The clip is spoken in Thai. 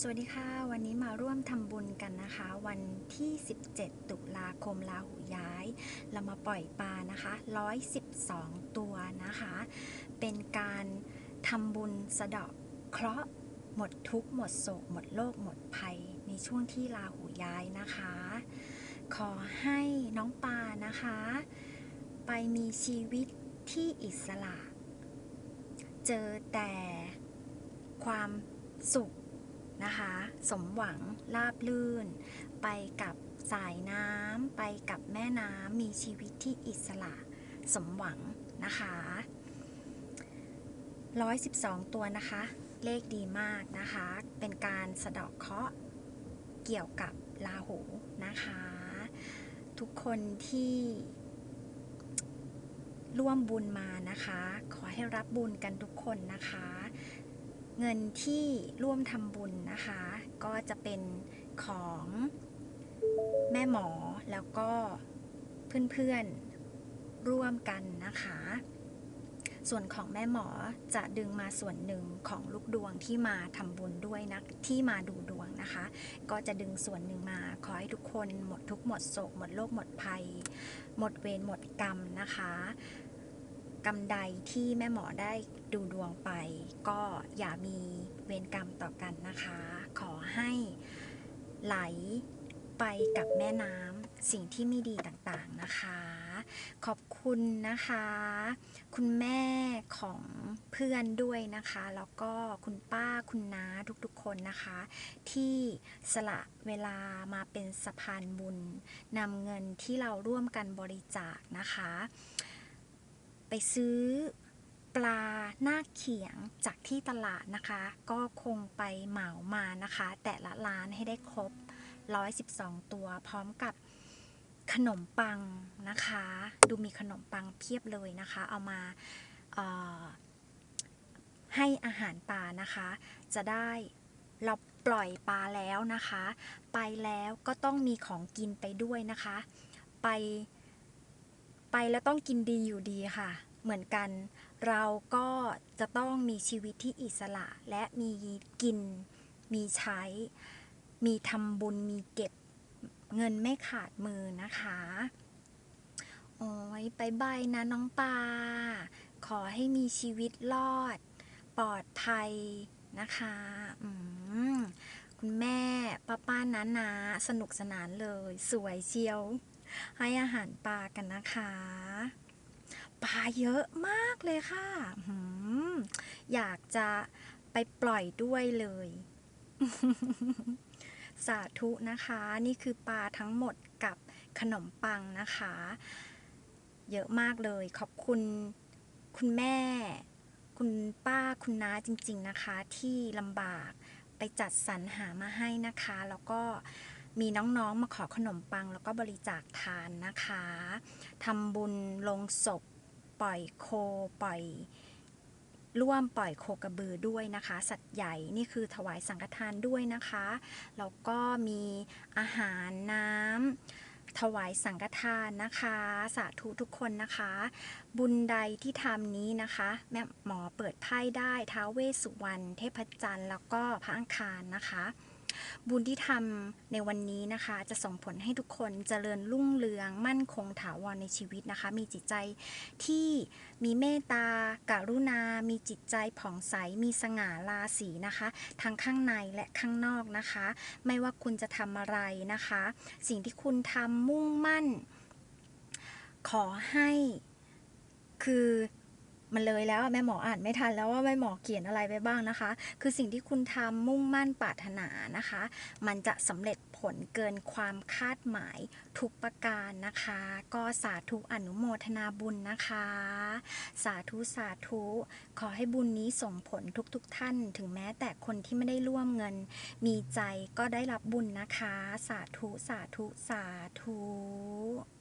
สวัสดีค่ะ วันนี้มาร่วมทำบุญกันนะคะ วันที่ 17 ตุลาคมลาหูย้าย เรามาปล่อยปลานะคะ 112 ตัวนะคะ เป็นการทำบุญสะเดาะเคราะห์หมดทุกข์หมดโศก หมดโลกหมดภัย ในช่วงที่ลาหูย้ายนะคะ ขอให้น้องปลานะคะ ไปมีชีวิตที่อิสระ เจอแต่ความสุข นะคะ สมหวังราบลื่น ไปกับสายน้ำไปกับแม่น้ำมีชีวิตที่อิสระ สมหวังนะคะ112 ตัวนะคะ เลขดีมากนะคะ เป็นการสะเดาะเคราะห์เกี่ยวกับลาหูนะคะ ทุกคนที่ร่วมบุญมานะคะ ขอให้รับบุญกันทุกคนนะคะ เงินที่ร่วมทำบุญนะคะ ก็จะเป็นของแม่หมอแล้วก็เพื่อนๆร่วมกันนะคะ ส่วนของแม่หมอจะดึงมาส่วนหนึ่งของลูกดวงที่มาทำบุญด้วยนะที่มาดูดวงนะคะ ก็จะดึงส่วนหนึ่งมาขอให้ทุกคนหมดทุกหมดโศกหมดโรคหมดภัย หมดเวรหมดกรรมนะคะ กรรมใดที่แม่หมอได้ดูดวงไป ก็อย่ามีเวรกรรมต่อกันนะคะ ขอให้ไหลไปกับแม่น้ำสิ่งที่ไม่ดีต่างๆนะคะ ขอบคุณนะคะ คุณแม่ของเพื่อนด้วยนะคะ แล้วก็คุณป้าคุณน้าทุกๆคนนะคะ ที่สละเวลามาเป็นสะพานบุญนำเงินที่เราร่วมกันบริจาคนะคะ ไปซื้อปลาหน้าเขียงจากที่ตลาดนะคะ ก็คงไปเหมามานะคะ แต่ละร้านให้ได้ครบ 112 ตัวพร้อมกับขนมปังนะคะ ดูมีขนมปังเพียบเลยนะคะ เอามาให้อาหารปลานะคะ จะได้เราปล่อยปลาแล้วนะคะ ไปแล้วก็ต้องมีของกินไปด้วยนะคะ ไป ไปแล้วต้องกินดีอยู่ดีค่ะ เหมือนกัน เราก็จะต้องมีชีวิตที่อิสระและมีกิน มีใช้ มีทำบุญมีเก็บเงินไม่ขาดมือนะคะ โอ้ยไปบายนะน้องปลาขอให้มีชีวิตรอด ปลอดภัยนะคะอืมคุณแม่ป้าป้าน้านาสนุกสนานเลย สวยเชียว ให้อาหารปลากันนะคะ ปลาเยอะมากเลยค่ะ อยากจะไปปล่อยด้วยเลย สาธุนะคะ นี่คือปลาทั้งหมดกับขนมปังนะคะ เยอะมากเลย ขอบคุณคุณแม่ คุณป้าคุณน้าจริง ๆนะคะ ที่ลำบากไปจัดสรรหามาให้นะคะ แล้วก็ มีน้องๆมาขอขนมปังแล้วก็บริจาคทานนะคะทำบุญลงศพ ปล่อยโค ปล่อยร่วมปล่อยโคกระบือด้วยนะคะ สัตว์ใหญ่นี่คือถวายสังฆทานด้วยนะคะแล้วก็มีอาหารน้ำถวายสังฆทานนะคะ สาธุทุกคนนะคะ บุญใดที่ทำนี้นะคะ แม่หมอเปิดไพ่ได้ท้าวเวสสุวรรณเทพจันทร์แล้วก็พระอังคารนะคะ บุญที่ทำในวันนี้นะคะ จะส่งผลให้ทุกคนเจริญรุ่งเรือง มั่นคงถาวรในชีวิตนะคะ มีจิตใจที่มีเมตตาการุณา มีจิตใจผ่องใส มีสง่าราศีนะคะ ทั้งข้างในและข้างนอกนะคะ ไม่ว่าคุณจะทำอะไรนะคะ สิ่งที่คุณทำมุ่งมั่น ขอให้คือ มันเลยแล้วแม่หมออ่านไม่ทันแล้วว่าแม่หมอเขียนอะไรไปบ้างนะคะ คือสิ่งที่คุณทำมุ่งมั่นปรารถนานะคะ มันจะสำเร็จผลเกินความคาดหมายทุกประการนะคะ ก็สาธุอนุโมทนาบุญนะคะ สาธุสาธุขอให้บุญนี้ส่งผลทุกๆทท่าน ถึงแม้แต่คนที่ไม่ได้ร่วมเงิน มีใจก็ได้รับบุญนะคะ สาธุสาธุสาธุ